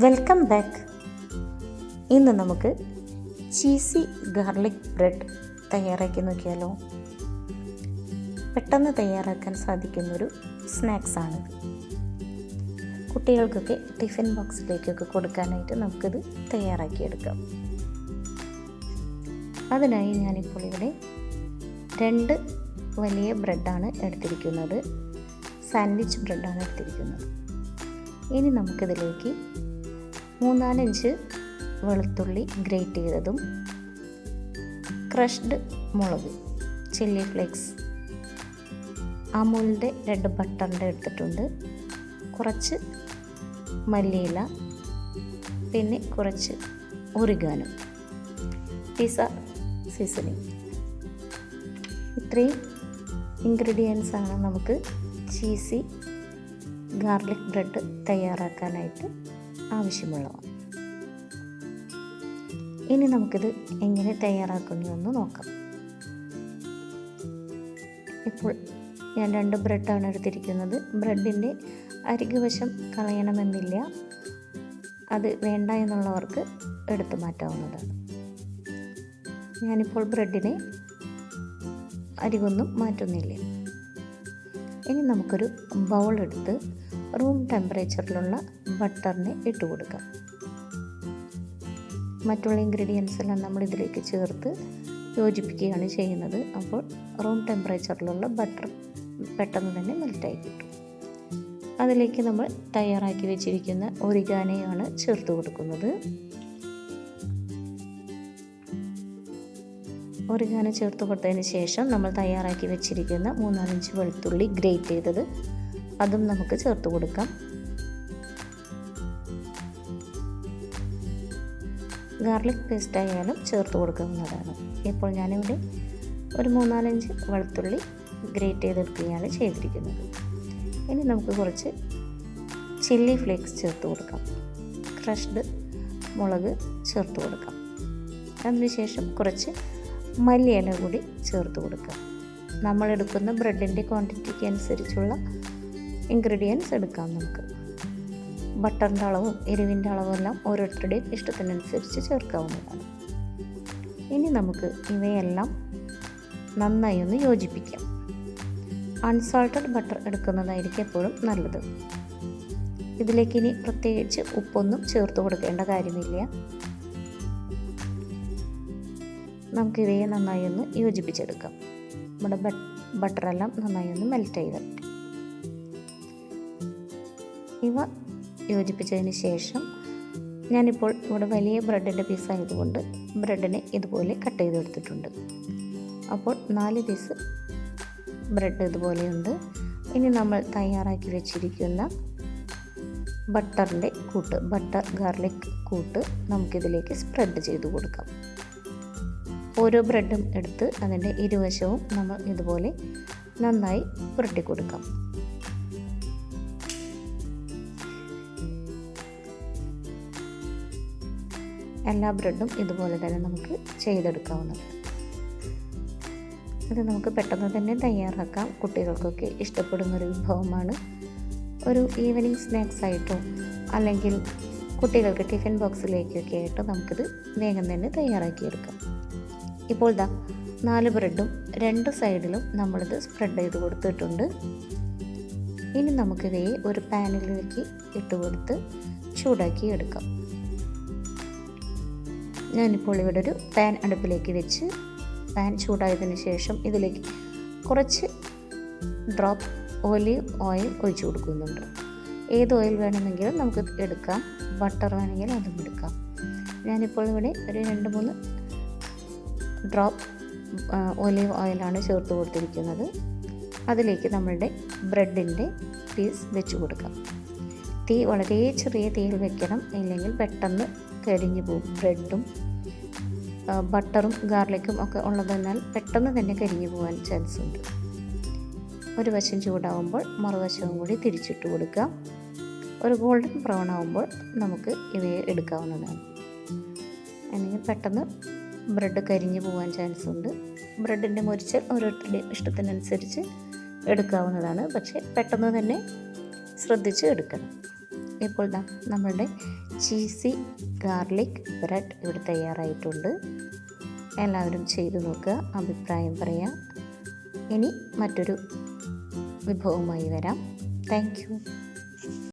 Welcome back ഇന്ന് നമുക്ക് cheesy garlic bread തയ്യാറാക്കി നോക്കിയാലോ പെട്ടെന്ന് തയ്യാറാക്കാൻ സാധിക്കുന്നൊരു സ്നാക്സാണിത് കുട്ടികൾക്കൊക്കെ ടിഫിൻ ബോക്സിലേക്കൊക്കെ കൊടുക്കാനായിട്ട് നമുക്കിത് തയ്യാറാക്കിയെടുക്കാം. അതിനായി ഞാനിപ്പോൾ ഇവിടെ രണ്ട് വലിയ ബ്രെഡാണ് എടുത്തിരിക്കുന്നത്. സാൻഡ്വിച്ച് ബ്രെഡാണ് എടുത്തിരിക്കുന്നത്. ഇനി നമുക്കിതിലേക്ക് മൂന്നാലഞ്ച് വെളുത്തുള്ളി ഗ്രേറ്റ് ചെയ്തതും ക്രഷ്ഡ് മുളക് ചില്ലി ഫ്ലേക്സ്. അമൂലിന്റെ രണ്ട് ബട്ടറിന്റെ എടുത്തിട്ടുണ്ട്. കുറച്ച് മല്ലിയില പിന്നെ കുറച്ച് ഒറിഗാനും പിസ സീസണിങ് ഇത്രയും ഇൻഗ്രീഡിയൻസ് ആണ് നമുക്ക് ചീസി ഗാർലിക് ബ്രെഡ് തയ്യാറാക്കാനായിട്ട് ആവശ്യമുള്ളവ. ഇനി നമുക്കിത് എങ്ങനെ തയ്യാറാക്കുന്നുവെന്ന് നോക്കാം. ഇപ്പോൾ ഞാൻ രണ്ട് ബ്രെഡാണ് എടുത്തിരിക്കുന്നത്. ബ്രെഡിന്റെ അരികു വശം കളയണമെന്നില്ല. അത് വേണ്ട എന്നുള്ളവർക്ക് എടുത്തു മാറ്റാവുന്നതാണ്. ഞാനിപ്പോൾ ബ്രെഡിനെ അരികൊന്നും മാറ്റുന്നില്ല. ഇനി നമുക്കൊരു ബൗൾ എടുത്ത് റൂം ടെമ്പറേച്ചറിലുള്ള ബട്ടറിനെ ഇട്ട് കൊടുക്കാം മറ്റുള്ള ഇൻഗ്രീഡിയൻസ് എല്ലാം നമ്മൾ ഇതിലേക്ക് ചേർത്ത് യോജിപ്പിക്കുകയാണ് ചെയ്യുന്നത്. അപ്പോൾ റൂം ടെമ്പറേച്ചറിലുള്ള ബട്ടർ പെട്ടെന്ന് തന്നെ മെൽറ്റായി കിട്ടും. അതിലേക്ക് നമ്മൾ തയ്യാറാക്കി വെച്ചിരിക്കുന്ന ഒരിഗാനയാണ് ചേർത്ത് കൊടുക്കുന്നത്. ഒറിഗാനോ ചേർത്ത് കൊടുത്തതിന് ശേഷം നമ്മൾ തയ്യാറാക്കി വെച്ചിരിക്കുന്ന മൂന്നാലഞ്ച് വെളുത്തുള്ളി ഗ്രേറ്റ് ചെയ്തത്. അതും നമുക്ക് ചേർത്ത് കൊടുക്കാം. ഗാർലിക് പേസ്റ്റ് ആയാലും ചേർത്ത് കൊടുക്കാവുന്നതാണ് ഇപ്പോൾ ഞാനിവിടെ ഒരു മൂന്നാലഞ്ച് വെളുത്തുള്ളി ഗ്രേറ്റ് ചെയ്തെടുക്കുകയാണ് ചെയ്തിരിക്കുന്നത്. ഇനി നമുക്ക് കുറച്ച് ചില്ലി ഫ്ലേക്സ് ചേർത്ത് കൊടുക്കാം. ക്രഷ്ഡ് മുളക് ചേർത്ത് കൊടുക്കാം. അതിനുശേഷം കുറച്ച് മല്ലിയില കൂടി ചേർത്ത് കൊടുക്കാം. നമ്മളെടുക്കുന്ന ബ്രെഡിന്റെ ക്വാണ്ടിറ്റിക്ക് അനുസരിച്ചുള്ള ഇൻഗ്രീഡിയൻസ് എടുക്കാം നമുക്ക്. ബട്ടറിന്റെ അളവും എരിവിന്റെ അളവും എല്ലാം ഓരോരുത്തരുടെയും ഇഷ്ടത്തിനനുസരിച്ച് ചേർക്കാവുന്നതാണ്. ഇനി നമുക്ക് ഇവയെല്ലാം നന്നായി ഒന്ന് യോജിപ്പിക്കാം. അൺസാൾട്ടഡ് ബട്ടർ എടുക്കുന്നതായിരിക്കും എപ്പോഴും നല്ലത്. ഇതിലേക്ക് ഇനി പ്രത്യേകിച്ച് ഉപ്പൊന്നും ചേർത്ത് കൊടുക്കേണ്ട കാര്യമില്ല. നമുക്ക് ഇവയെ നന്നായി ഒന്ന് യോജിപ്പിച്ചെടുക്കാം. നമ്മുടെ ബട്ടറെല്ലാം നന്നായി ഒന്ന് മെൽറ്റ് ചെയ്ത്. ഇവ യോജിപ്പിച്ചതിന് ശേഷം ഞാനിപ്പോൾ ഇവിടെ വലിയ ബ്രെഡിന്റെ പീസ് ആയതുകൊണ്ട് ബ്രെഡിനെ ഇതുപോലെ കട്ട് ചെയ്തെടുത്തിട്ടുണ്ട് അപ്പോൾ നാല് പീസ് ബ്രെഡ് ഇതുപോലെയുണ്ട്. ഇനി നമ്മൾ തയ്യാറാക്കി വെച്ചിരിക്കുന്ന ബട്ടറിന്റെ കൂട്ട് ബട്ടർ ഗാർലിക് കൂട്ട് നമുക്കിതിലേക്ക് സ്പ്രെഡ് ചെയ്ത് കൊടുക്കാം. ഓരോ ബ്രെഡും എടുത്ത് അതിന്റെ ഇരുവശവും നമ്മൾ ഇതുപോലെ നന്നായി പുരട്ടി കൊടുക്കാം എല്ലാ ബ്രെഡും ഇതുപോലെ തന്നെ നമുക്ക് ചെയ്തെടുക്കാവുന്നതാണ് ഇത് നമുക്ക് പെട്ടെന്ന് തന്നെ തയ്യാറാക്കാം. കുട്ടികൾക്കൊക്കെ ഇഷ്ടപ്പെടുന്ന ഒരു വിഭവമാണ്. ഒരു ഈവനിങ് സ്നാക്സ് ആയിട്ടോ അല്ലെങ്കിൽ കുട്ടികൾക്ക് ടിഫിൻ ബോക്സിലേക്കൊക്കെ ആയിട്ട് നമുക്കിത് വേഗം തന്നെ തയ്യാറാക്കിയെടുക്കാം. ഇപ്പോൾ ദാ നാല് ബ്രെഡും രണ്ട് സൈഡിലും നമ്മളിത് സ്പ്രെഡ് ചെയ്ത് കൊടുത്തിട്ടുണ്ട്. ഇനി നമുക്കിവയെ ഒരു പാനിലേക്ക് ഇട്ട് കൊടുത്ത് ചൂടാക്കി എടുക്കാം ഞാനിപ്പോൾ ഇവിടെ ഒരു പാൻ അടുപ്പിലേക്ക് വെച്ച് പാൻ ചൂടായതിനു ശേഷം ഇതിലേക്ക് കുറച്ച് ഡ്രോപ്പ് ഒലീവ് ഓയിൽ ഒഴിച്ചു കൊടുക്കുന്നുണ്ട്. ഏത് ഓയിൽ വേണമെങ്കിലും നമുക്ക് എടുക്കാം. ബട്ടർ വേണമെങ്കിൽ അതും എടുക്കാം. ഞാനിപ്പോൾ ഇവിടെ ഒരു രണ്ട് മൂന്ന് ഡ്രോപ്പ് ഒലീവ് ഓയിലാണ് ചേർത്ത് കൊടുത്തിരിക്കുന്നത്. അതിലേക്ക് നമ്മളുടെ ബ്രെഡിന്റെ പീസ് വെച്ച് കൊടുക്കാം. തീ വളരെ ചെറിയ തീയിൽ വെക്കണം. ഇല്ലെങ്കിൽ പെട്ടെന്ന് കരിഞ്ഞു പോകും ബ്രെഡും ബട്ടറും ഗാർലിക്കും ഒക്കെ ഉള്ളതെന്നാൽ പെട്ടെന്ന് തന്നെ കരിഞ്ഞു പോകാൻ ചാൻസ് ഉണ്ട്. ഒരു വശം ചൂടാവുമ്പോൾ മറുവശവും കൂടി തിരിച്ചിട്ട് കൊടുക്കാം. ഒരു ഗോൾഡൻ ബ്രൗൺ ആവുമ്പോൾ നമുക്ക് ഇവയെ എടുക്കാവുന്നതാണ്. അല്ലെങ്കിൽ പെട്ടെന്ന് ബ്രെഡ് കരിഞ്ഞു പോകാൻ ചാൻസ് ഉണ്ട്. ബ്രെഡിന്റെ മുരിച്ച് ഓരോരുത്തരുടെ ഇഷ്ടത്തിനനുസരിച്ച് എടുക്കാവുന്നതാണ്. പക്ഷേ പെട്ടെന്ന് തന്നെ ശ്രദ്ധിച്ച് എടുക്കണം. ഇപ്പോൾ നമ്മളുടെ ചീസി ഗാർലിക് ബ്രെഡ് ഇവിടെ തയ്യാറായിട്ടുണ്ട്. എല്ലാവരും ചെയ്തു നോക്കുക അഭിപ്രായം പറയാം. ഇനി മറ്റൊരു വിഭവമായി വരാം. താങ്ക്